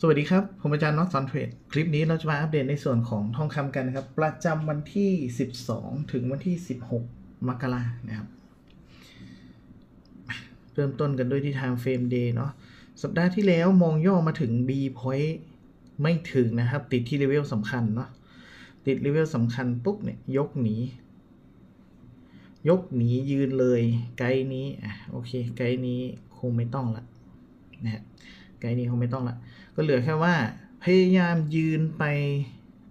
สวัสดีครับ ผมอาจารย์น็อตสอนเทรด คลิปนี้เราจะมาอัปเดตในส่วนของทองคำกันนะครับ ประจำวันที่ 12 ถึงวันที่ 16 มกรานะครับ เริ่มต้นกันด้วยที่ time frame day เนาะ สัปดาห์ที่แล้วมองย่อมาถึง B point ไม่ถึงนะครับ ติดที่เลเวลสำคัญเนาะ ติดเลเวลสำคัญปุ๊บเนี่ย ยกหนี ยกหนียืนเลย ไกด์นี้ อะ โอเค ไกด์นี้คงไม่ต้องละนะฮะ ไกด์นี้คงไม่ต้องละก็เหลือแค่ว่าพยายามยืนไป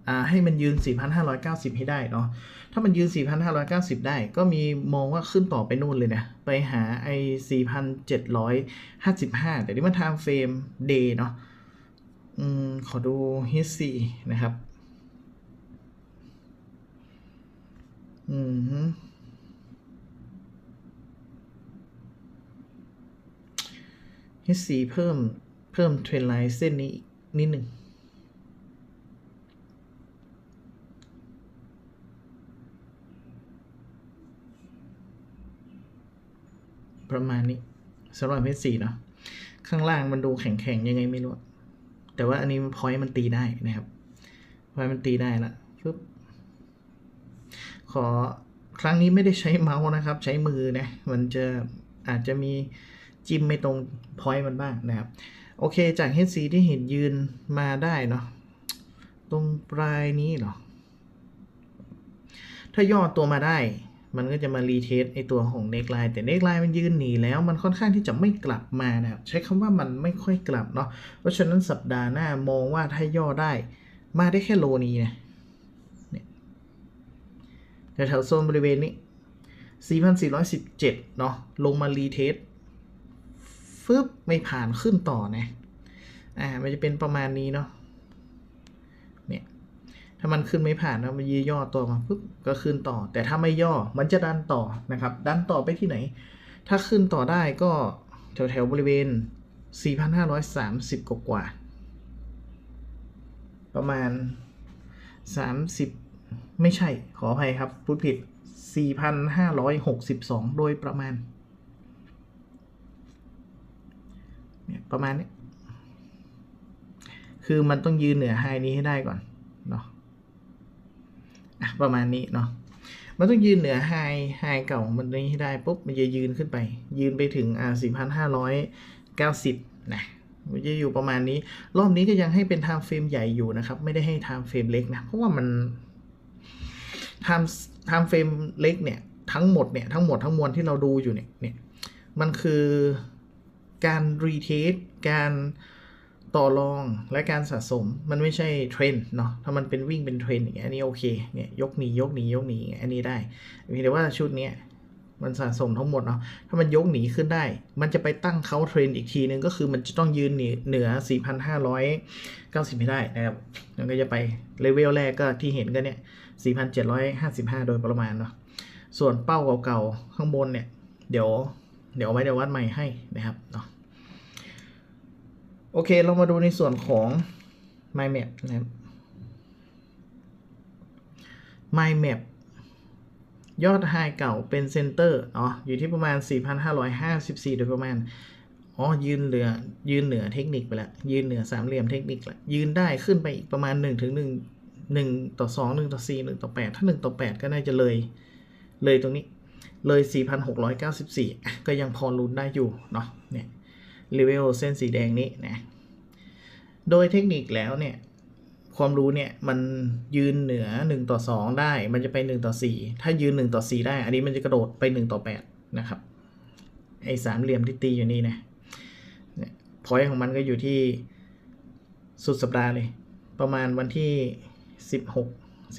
อ่าให้มันยืน 4,590 ให้ได้เนาะ ถ้ามันยืน 4,590 ได้ ก็มีมองว่าขึ้นต่อไปนู่นเลยนะ ไปหาไอ้4,755 แต่นี่มัน time frame day เนาะอืมขอดู h 4นะครับ อืมฮึ H4 เพิ่ม เพิ่มเทรนไลน์เส้นนี้อีกนิดหนึ่งประมาณนี้สำหรับ H4 เนาะข้างล่างมันดูแข็งๆยังไงไม่รู้ แต่ว่าอันนี้พอยต์มันตีได้นะครับพอยต์มันตีได้ละปึ๊บขอครั้งนี้ไม่ได้ใช้เมาส์นะครับ ใช้มือนะมันจะอาจจะมีจิ้มไม่ตรงพอยต์มันบ้างนะครับ โอเคจาก HC ที่เห็นยืนมาได้เนาะตรงปลายนี้เหรอ ถ้าย่อตัวมาได้ มันก็จะมารีเทสไอตัวของเน็กไลน์แต่เน็กไลน์มันยืนหนีแล้วมันค่อนข้างที่จะไม่กลับมานะครับ ใช้คำว่ามันไม่ค่อยกลับเนาะเพราะฉะนั้นสัปดาห์หน้ามองว่าถ้าย่อได้ มาได้แค่โลนี้นะเนี่ยแถวโซนบริเวณนี้ 4,417 เนาะลงมารีเทส ฟึบไม่ผ่านขึ้นต่อนะอ่ามันจะเป็นประมาณนี้เนาะเนี่ยถ้ามันขึ้นไม่ผ่านนะมันยืย่อตัวมาปุ๊บก็ขึ้นต่อ แต่ถ้าไม่ย่อมันจะดันต่อนะครับ ดันต่อไปที่ไหน ถ้าขึ้นต่อได้ก็แถวแถวๆบริเวณ 4,530 กว่ากว่าๆประมาณ 30 ไม่ใช่ขออภัยครับพูดผิด 4,562 โดยประมาณ เนี่ยประมาณนี้ คือมันต้องยืนเหนือไฮนี้ให้ได้ก่อนเนาะอะประมาณนี้เนาะมันต้องยืนเหนือไฮไฮเก่ามันนี้ให้ได้ปุ๊บมันจะยืนขึ้นไป ยืนไปถึงอ่าสี่พันห้าร้อยเก้าสิบนะมันจะอยู่ประมาณนี้ รอบนี้ก็ยังให้เป็นไทม์เฟรมใหญ่อยู่นะครับ ไม่ได้ให้ไทม์เฟรมเล็กนะ เพราะว่ามันไทม์ไทม์เฟรมเล็กเนี่ย ทั้งหมดเนี่ย ทั้งหมดทั้งมวลที่เราดูอยู่เนี่ยเนี่ย มันคือ การรีเทสการต่อรองและการสะสมมันไม่ใช่เทรนเนาะถ้ามันเป็นวิ่งเป็นเทรนอย่างเงี้ยอันนี้โอเคเนี่ยยกหนียกหนียกหนีอันนี้ได้เพีแต่ว่าชุดเนี้ยมันสะสมทั้งหมดเนาะถ้ามันยกหนีขึ้นได้ มันจะไปตั้งเขาเทรนอีกทีนึงก็คือมันจะต้องยืนเหนือเหนือ4,590ให้ได้นะครับมันก็จะไปเลเวลแรกก็ที่เห็นกันเนี่ย 4,755 โดยประมาณเนาะส่วนเป้าเก่าๆข้างบนเนี่ย เดี๋ยวเดี๋ยวไว้เดี๋ยววัดใหม่ให้นะครับเนาะ โอเค เรามาดูในส่วนของ My Map นะครับ My Map ยอดไฮเก่าเป็นเซนเตอร์เนาะอยู่ที่ประมาณ 4,554 โดยประมาณ อ๋อ ยืนเหลือ ยืนเหนือเทคนิคไปแล้วยืนเหนือสามเหลี่ยมเทคนิคแล้วยืนได้ขึ้นไปอีกประมาณ 1 ถึง 1 1 ต่อ 2 1 ต่อ 4 1 ต่อ 8 ถ้า 1 ต่อ 8 ก็น่าจะเลย เลยตรงนี้ เลย 4,694อะก็ยังพอลุ้นได้อยู่ เนาะ เนี่ย เลเวลเส้นสีแดงนี้นะ โดยเทคนิคแล้วเนี่ย ความรู้เนี่ย มันยืนเหนือ 1 ต่อ 2 ได้ มันจะไป 1 ต่อ 4 ถ้ายืน 1 ต่อ 4 ได้ อันนี้มันจะกระโดดไป 1 ต่อ 8 นะครับ ไอ้สามเหลี่ยมที่ตีอยู่นี่นะเนี่ยพอยของมันก็อยู่ที่สุดสัปดาห์เลย ประมาณวันที่ 16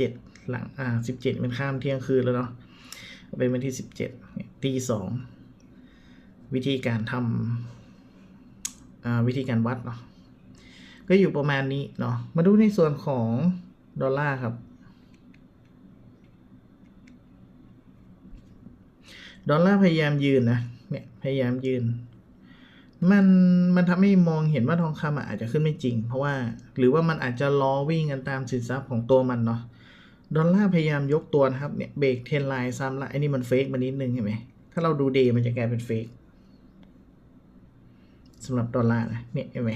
17 หลัง อ่า 17เป็นข้ามเที่ยงคืนแล้วเนาะเป็นวันที่ 17ตีสองวิธีการทำ วิธีการวัดเนาะก็อยู่ประมาณนี้เนาะมาดูในส่วนของดอลลาร์ครับ ดอลลาร์พยายามยืนนะเนี่ยพยายามยืน มันมันทำให้มองเห็นว่าทองคำอะอาจจะขึ้นไม่จริง เพราะว่าหรือว่ามันอาจจะล้อวิ่งกันตามสินทรัพย์ของตัวมันเนาะดอลลาร์พยายามยกตัวนะครับเนี่ยเบรกเทนไลน์ซ้ำละไอ้นี่มันเฟกมานิดนึงเห็นไหมถ้าเราดูเดย์มันจะกลายเป็นเฟกำหรับดอลลาร์นะเนี่ยเห็นไหม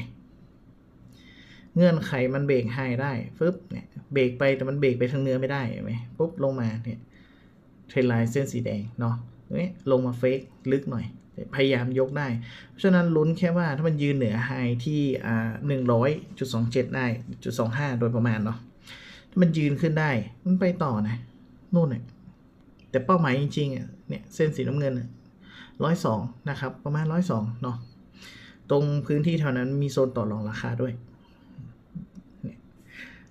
เงื่อนไขมันเบรกไฮได้ฟึบเนี่ยเบรกไปแต่มันเบรกไปทางเนื้อไม่ได้เห็นไหมปุ๊บลงมาเนี่ยเทรนไลน์เส้นสีแดงเนาะเนี่ยลงมาเฟกลึกหน่อย พยายามยกได้ เพราะฉะนั้นลุ้นแค่ว่าถ้ามันยืนเหนือไฮที่อ่าหนึ่งร้อยจุดสองเจ็ดได้จุดสองห้าโดยประมาณเนาะถ้ามันยืนขึ้นได้มันไปต่อนะนู่นเนี่ยแต่เป้าหมายจริงๆอะเนี่ยเส้นสีน้ำเงินร้อยสองนะครับประมาณร้อยสองเนาะ ตรงพื้นที่แถวนั้นมีโซนต่อรองราคาด้วย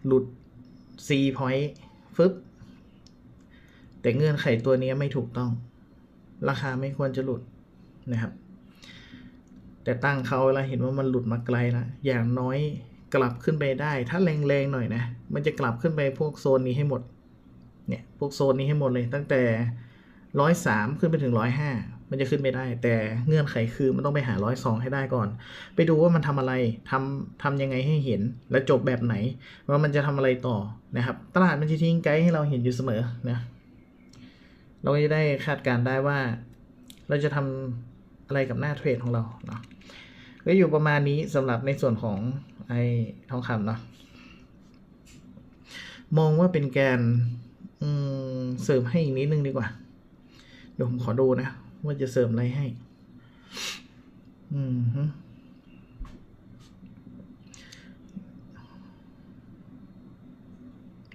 หลุด C point ฟึบแต่เงื่อนไขตัวนี้ไม่ถูกต้อง ราคาไม่ควรจะหลุดนะครับ แต่ตั้งเขาแล้วเห็นว่ามันหลุดมาไกลแล้วอย่างน้อยกลับขึ้นไปได้ ถ้าแรงๆหน่อยนะ มันจะกลับขึ้นไปพวกโซนนี้ให้หมด เนี่ย พวกโซนนี้ให้หมดเลย ตั้งแต่ร้อยสามขึ้นไปถึงร้อยห้า มันจะขึ้นไม่ได้ แต่เงื่อนไขคือมันต้องไปหาร้อยสองให้ได้ก่อน ไปดูว่ามันทำอะไรทำทำยังไงให้เห็น และจบแบบไหน ว่ามันจะทำอะไรต่อนะครับ ตลาดมันจะทิ้งไกด์ให้เราเห็นอยู่เสมอนะเราก็จะได้คาดการได้ว่า เราจะทำอะไรกับหน้าเทรดของเราเนาะก็อยู่ประมาณนี้สำหรับในส่วนของไอ้ทองคำเนาะมองว่าเป็นแกนเสริมให้อีกนิดนึงดีกว่า เดี๋ยวผมขอดูนะ ว่าจะเสริมอะไรให้ อืมฮึ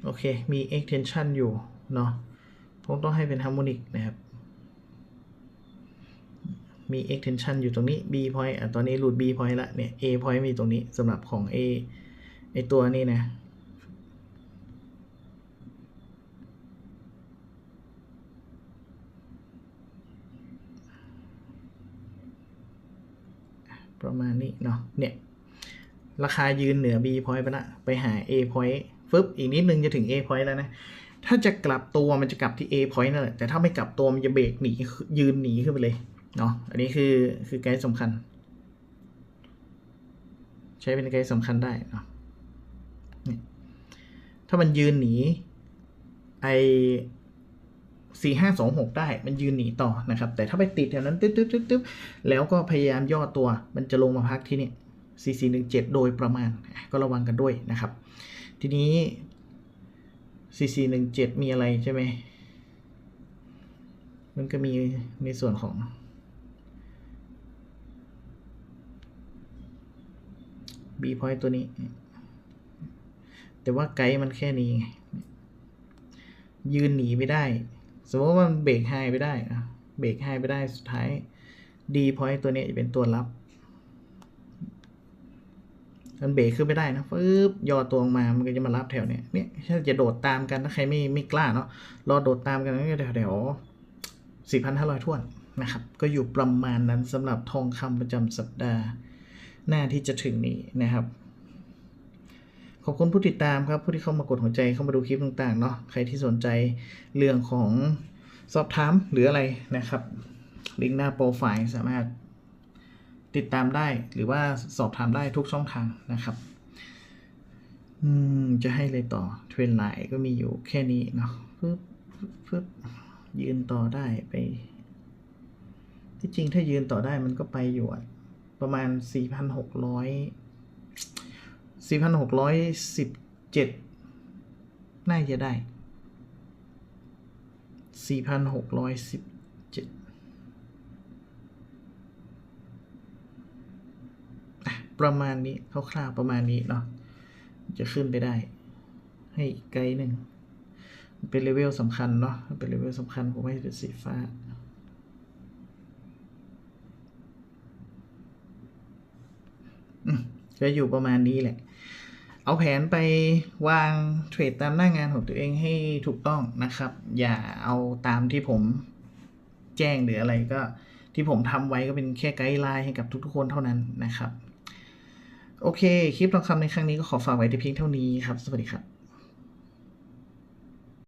โอเค มี extension อยู่ เนาะผมต้องให้เป็น harmonic นะครับ มี extension อยู่ตรงนี้ b point อะ ตอนนี้หลุด b point ละ เนี่ย a point มีตรงนี้สำหรับของ a ไอตัวนี้นะ ประมาณนี้เนาะเนี่ย ราคายืนเหนือ B point ไปละไปหา A point ฟึบอีกนิดนึงจะถึง A point แล้วนะ ถ้าจะกลับตัวมันจะกลับที่ A point นั่นแหละแต่ถ้าไม่กลับตัวมันจะเบรกหนียืนหนีขึ้นไปเลยเนาะอันนี้คือคือไกด์สำคัญ ใช้เป็นไกด์สำคัญได้เนาะถ้ามันยืนหนีไอ สี่ห้าสองหกได้มันยืนหนีต่อนะครับ แต่ถ้าไปติดแถวนั้นตึ๊บตึ๊บตึ๊บตึ๊บแล้วก็พยายามย่อตัวมันจะลงมาพักที่นี่สี่สี่หนึ่งเจ็ดโดยประมาณก็ระวังกันด้วยนะครับ ทีนี้สี่สี่หนึ่งเจ็ดมีอะไรใช่ไหมมันก็มีในส่วนของ B point ตัวนี้ แต่ว่าไกด์มันแค่นี้ยืนหนีไม่ได้ สมมติว่ามันเบรกไฮไปได้นะเบรกไฮไปได้สุดท้าย D point ตัวนี้จะเป็นตัวรับมันเบรกขึ้นไม่ได้นะปึ๊บย่อตัวลงมามันก็จะมารับแถวเนี้ยเนี่ยถ้าจะโดดตามกันถ้าใครไม่ไม่กล้าเนาะรอโดดตามกันก็แถวแถวสี่พันห้าร้อยท่วนนะครับ ก็อยู่ประมาณนั้นสำหรับทองคำประจำสัปดาห์ หน้าที่จะถึงนี้นะครับ ขอบคุณผู้ติดตามครับผู้ที่เข้ามากดหัวใจเข้ามาดูคลิปต่างๆเนาะใครที่สนใจเรื่องของสอบถามหรืออะไรนะครับ ลิงก์หน้าโปรไฟล์สามารถติดตามได้หรือว่าสอบถามได้ทุกช่องทางนะครับอืมจะให้เลยต่อเทรนไลน์ก็มีอยู่แค่นี้เนาะปึ๊บปึ๊บยืนต่อได้ไป ที่จริงถ้ายืนต่อได้มันก็ไปอยู่ประมาณ 4,600 4,617 น่าจะได้ 4,617อะประมาณนี้คร่าวๆประมาณนี้เนาะจะขึ้นไปได้ ให้อีกไกลหนึ่ง เป็นเลเวลสำคัญเนาะเป็นเลเวลสำคัญ ผมให้เป็นสีฟ้าก็อยู่ประมาณนี้แหละ เอาแผนไปวางเทรดตามหน้างานของตัวเองให้ถูกต้องนะครับ อย่าเอาตามที่ผมแจ้งหรืออะไรก็ที่ผมทำไว้ก็เป็นแค่ไกด์ไลน์ให้กับทุกๆคนเท่านั้นนะครับ โอเค คลิปทองคำในครั้งนี้ก็ขอฝากไว้ที่เพียงเท่านี้ครับ สวัสดีครับ